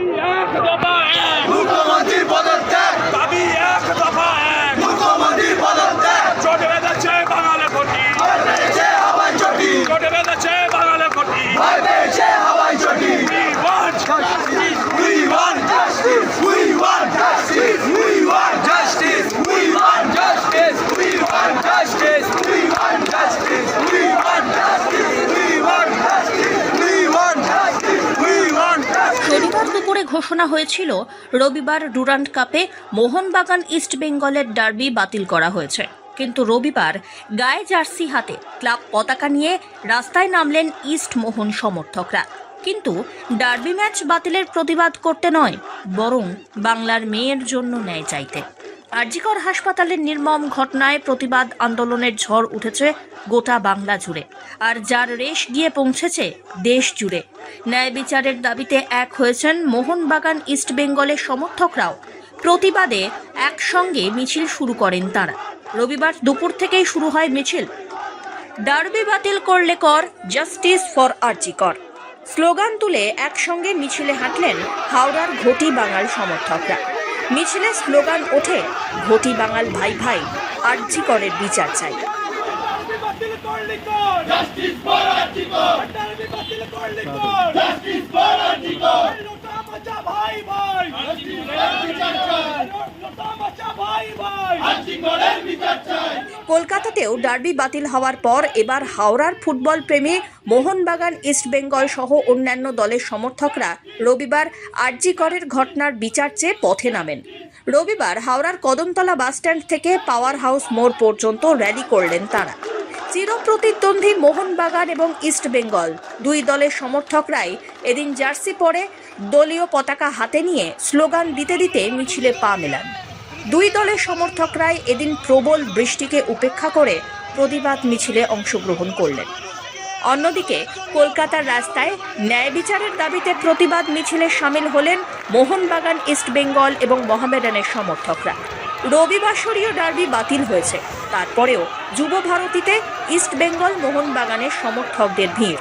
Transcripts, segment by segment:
Happy ঘোষণা হয়েছিল, রবিবার ডুরান্ড কাপে মোহনবাগান ইস্ট বেঙ্গলের ডার্বি বাতিল করা হয়েছে। কিন্তু রবিবার গায়ে জার্সি হাতে ক্লাব পতাকা নিয়ে রাস্তায় নামলেন ইস্ট মোহন সমর্থকরা। কিন্তু ডার্বি ম্যাচ বাতিলের প্রতিবাদ করতে নয়, বরং বাংলার মেয়ের জন্য ন্যায় চাইতে। আরজিকর হাসপাতালের নির্মম ঘটনায় প্রতিবাদ আন্দোলনের ঝড় উঠেছে গোটা বাংলা জুড়ে। আর যার রেশ গিয়ে পৌঁছেছে দেশ জুড়ে। ন্যায় বিচারের দাবিতে এক হয়েছেন মোহনবাগান ইস্ট বেঙ্গলের সমর্থকরাও। প্রতিবাদে একসঙ্গে মিছিল শুরু করেন তারা। রবিবার দুপুর থেকেই শুরু হয় মিছিল। ডার্বি বাতিল করলে কর, জাস্টিস ফর আরজিকর। স্লোগান তুলে একসঙ্গে মিছিলে হাঁটলেন হাওড়ার ঘটি বাঙাল সমর্থকরা। মিছিলে স্লোগান ওঠে ঘটি বাঙাল ভাই ভাই আর্যিকরের বিচার চাই। বিচার চাই। কলকাতাতেও ডার্বি বাতিল হওয়ার পর এবার হাওড়ার ফুটবল প্রেমী মোহনবাগান ইস্টবেঙ্গল সহ অন্যান্য দলের সমর্থকরা রবিবার আরজিকরের ঘটনার বিচার চেয়ে পথে নামেন। রবিবার হাওড়ার কদমতলা বাসস্ট্যান্ড থেকে পাওয়ার হাউস মোড় পর্যন্ত র্যালি করলেন তারা। চিরপ্রতিদ্বন্দ্বী মোহনবাগান এবং ইস্টবেঙ্গল দুই দলের সমর্থকরাই এদিন জার্সি পরে দলীয় পতাকা হাতে নিয়ে স্লোগান দিতে দিতে মিছিলে পা মেলান। দুই দলের সমর্থকরাই এদিন প্রবল বৃষ্টিকে উপেক্ষা করে প্রতিবাদ মিছিলে অংশগ্রহণ করলেন। অন্যদিকে, কলকাতার রাস্তায় ন্যায় বিচারের দাবিতে প্রতিবাদ মিছিলে সামিল হলেন মোহনবাগান ইস্টবেঙ্গল এবং মহামেডানের সমর্থকরা। রবিবাসরীয় ডার্বি বাতিল হয়েছে। তারপরেও যুব ভারতীতে ইস্টবেঙ্গল মোহনবাগানের সমর্থকদের ভিড়।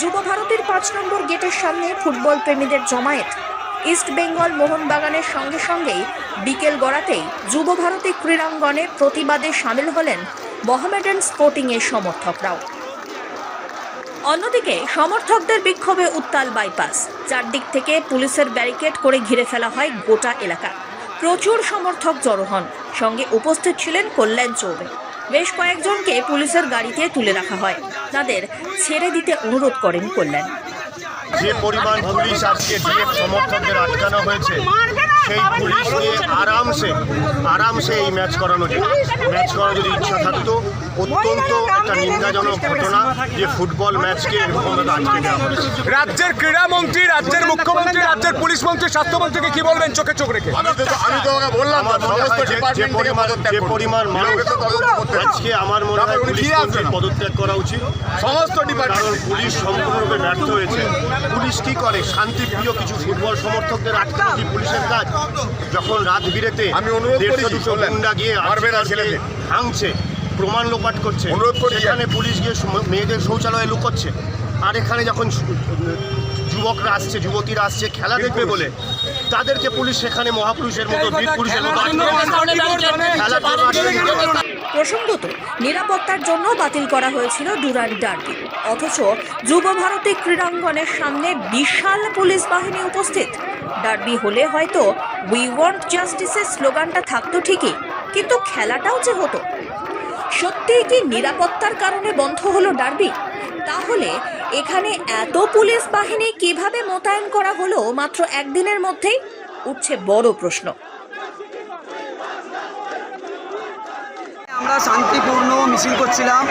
যুব ভারতীর পাঁচ নম্বর গেটের সামনে ফুটবল প্রেমীদের জমায়েত ইস্ট বেঙ্গল মোহনবাগানের সঙ্গে সঙ্গেই বিকেল গড়াতেই যুব ভারতী ক্রীড়াঙ্গনে প্রতিবাদে সামিল হলেন মোহামেডান স্পোর্টিংয়ের সমর্থকরাও। অন্যদিকে সমর্থকদের বিক্ষোভে উত্তাল বাইপাস। চারদিক থেকে পুলিশের ব্যারিকেড করে ঘিরে ফেলা হয় গোটা এলাকা। প্রচুর সমর্থক জড়ো হন। সঙ্গে উপস্থিত ছিলেন কল্যাণ চৌবে। বেশ কয়েকজনকে পুলিশের গাড়িতে তুলে রাখা হয়। তাদের ছেড়ে দিতে অনুরোধ করেন কল্যাণ। যে পরিমাণ পুলিশ আজকে ডিএফ সমর্থকদের আটকানো হয়েছে সেই পুলিশ নিয়ে আরামসে আরামসে এই ম্যাচ করানো যায়। ম্যাচ করার যদি ইচ্ছা থাকতো অত্যন্ত একটা নিন্দাজনক ঘটনা যে ফুটবল ম্যাচকে এরকমভাবে আটকে দেওয়া হয়েছে। রাজ্যের ক্রীড়ামন্ত্রী রাজ্যের মুখ্যমন্ত্রী রাজ্যের পুলিশ মন্ত্রী স্বাস্থ্যমন্ত্রীকে কি বলবেন চোখে চোখ রেখে? আমি তো বললাম যে- পরিমাণ পদত্যাগ যে পরিমাণ মানুষ। আজকে আমার মনে হয় পুলিশ মন্ত্রীর পদত্যাগ করা উচিত। সমস্ত ডিপার্টমেন্ট পুলিশ সম্পূর্ণরূপে ব্যর্থ হয়েছে। পুলিশ কি করে? শান্তিপ্রিয় কিছু ফুটবল সমর্থকদের আটকানো কি পুলিশের কাজ? যখন রাত বিরেতে আমি অনুরোধ দেড়শো দুশো গুন্ডা গিয়ে মারবে না আজকে ভাঙছে প্রমাণ লোপাট করছে। অনুরোধ করি। এখানে পুলিশ গিয়ে মেয়েদের শৌচালয়ে লুকোচ্ছে। আর এখানে যখন যুবকরা আসছে যুবতীরা আসছে খেলা দেখবে বলে তাদেরকে পুলিশ সেখানে মহাপুরুষের মতো বীর পুরুষের মতো প্রসঙ্গত, নিরাপত্তার জন্য বাতিল করা হয়েছিল ডুরান্ড ডার্বি। অথচ যুব ভারতী ক্রীড়াঙ্গনের সামনে বিশাল পুলিশ বাহিনী উপস্থিত। ডার্বি হলে হয়তো উই ওয়ান্ট জাস্টিসের স্লোগানটা থাকতো ঠিকই, কিন্তু খেলাটাও যে হতো। সত্যিই কি নিরাপত্তার কারণে বন্ধ হলো ডার্বি? তাহলে এখানে এত পুলিশ বাহিনী কীভাবে মোতায়েন করা হলো মাত্র একদিনের মধ্যেই? উঠছে বড় প্রশ্ন। আমরা শান্তিপূর্ণ মিছিল করছিলাম।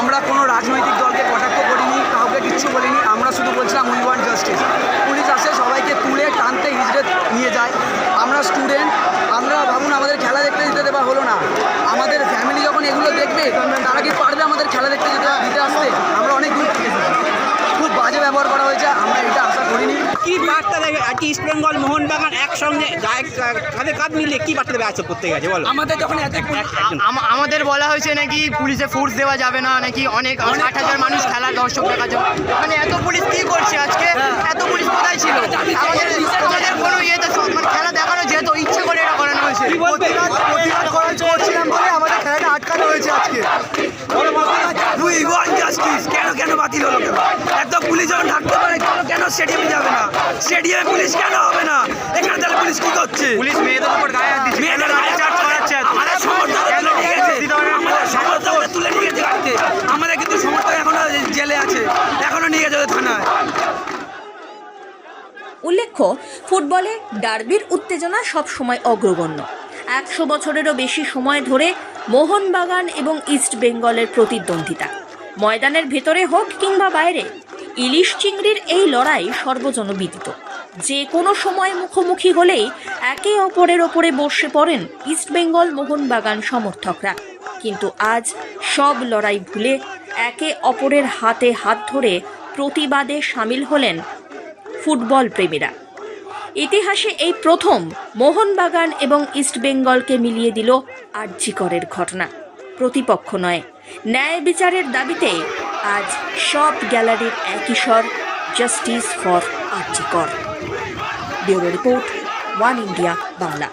আমরা কোনো রাজনৈতিক দলকে কটাক্ষ করিনি, কাউকে কিচ্ছু বলিনি। আমরা শুধু বলছিলাম উই ওয়ান্ট জাস্টিস পুলিশ আসে, সবাইকে তুলে টানতে হিজড়ে নিয়ে যায়। আমরা স্টুডেন্ট আজকে ইস্ট বেঙ্গল মোহনবাগান একসঙ্গে কাঁধে কাঁধ মিলে কি বার্তা দেবে আছে প্রত্যেক আছে বলো আমাদের যখন আমাদের বলা হয়েছে নাকি পুলিশে ফোর্স দেওয়া যাবে না নাকি অনেক আট হাজার মানুষ খেলার দর্শক দেখা যাবে মানে এত পুলিশ কি করছে আজকে এত পুলিশ কোথায় ছিল আমাদের আমাদের কোনো ইয়েতে মানে খেলা দেখানো যেহেতু ইচ্ছে করে এটা করানো হয়েছে প্রতিবাদ প্রতিবাদ করার করছিলাম বলে আমাদের খেলাটা আটকানো হয়েছে আজকে জাস্টিস কেন কেন বাতিল হলো কেন এত পুলিশ যখন থাকতে পারে কেন কেন স্টেডিয়ামে যাবে না স্টেডিয়ামে পুলিশ কেন হবে না? এখানে তাহলে পুলিশ কি করছে? পুলিশ মেয়েদের উপর গায়ে হাত দিচ্ছে। মেয়েদের গায়ে চার্জ করাচ্ছে। আমাদের সমর্থক তুলে নিয়ে গেছে। আমাদের সমর্থক তুলে নিয়ে গেছে গাড়িতে আমাদের কিন্তু সমর্থক এখনও জেলে আছে। এখনও নিয়ে ওদের থানায়। উল্লেখ্য ফুটবলে ডার্বির উত্তেজনা সব সময় অগ্রগণ্য। একশো বছরেরও বেশি সময় ধরে মোহনবাগান এবং ইস্ট বেঙ্গলের প্রতিদ্বন্দ্বিতা। ময়দানের ভেতরে হোক কিংবা বাইরে ইলিশ চিংড়ির এই লড়াই সর্বজনবিদিত। যে কোনো সময় মুখোমুখি হলেই একে অপরের ওপরে বসে পড়েন ইস্টবেঙ্গল মোহনবাগান সমর্থকরা। কিন্তু আজ সব লড়াই ভুলে একে অপরের হাতে হাত ধরে প্রতিবাদে সামিল হলেন ফুটবল প্রেমীরা। ইতিহাসে এই প্রথম মোহনবাগান এবং ইস্টবেঙ্গলকে মিলিয়ে দিল আর্যিকরের ঘটনা। প্রতিপক্ষ নয়, ন্যায় বিচারের দাবিতে আজ সব গ্যালারির একই স্বর justice for আর্টিকর bureau report one India Bangla.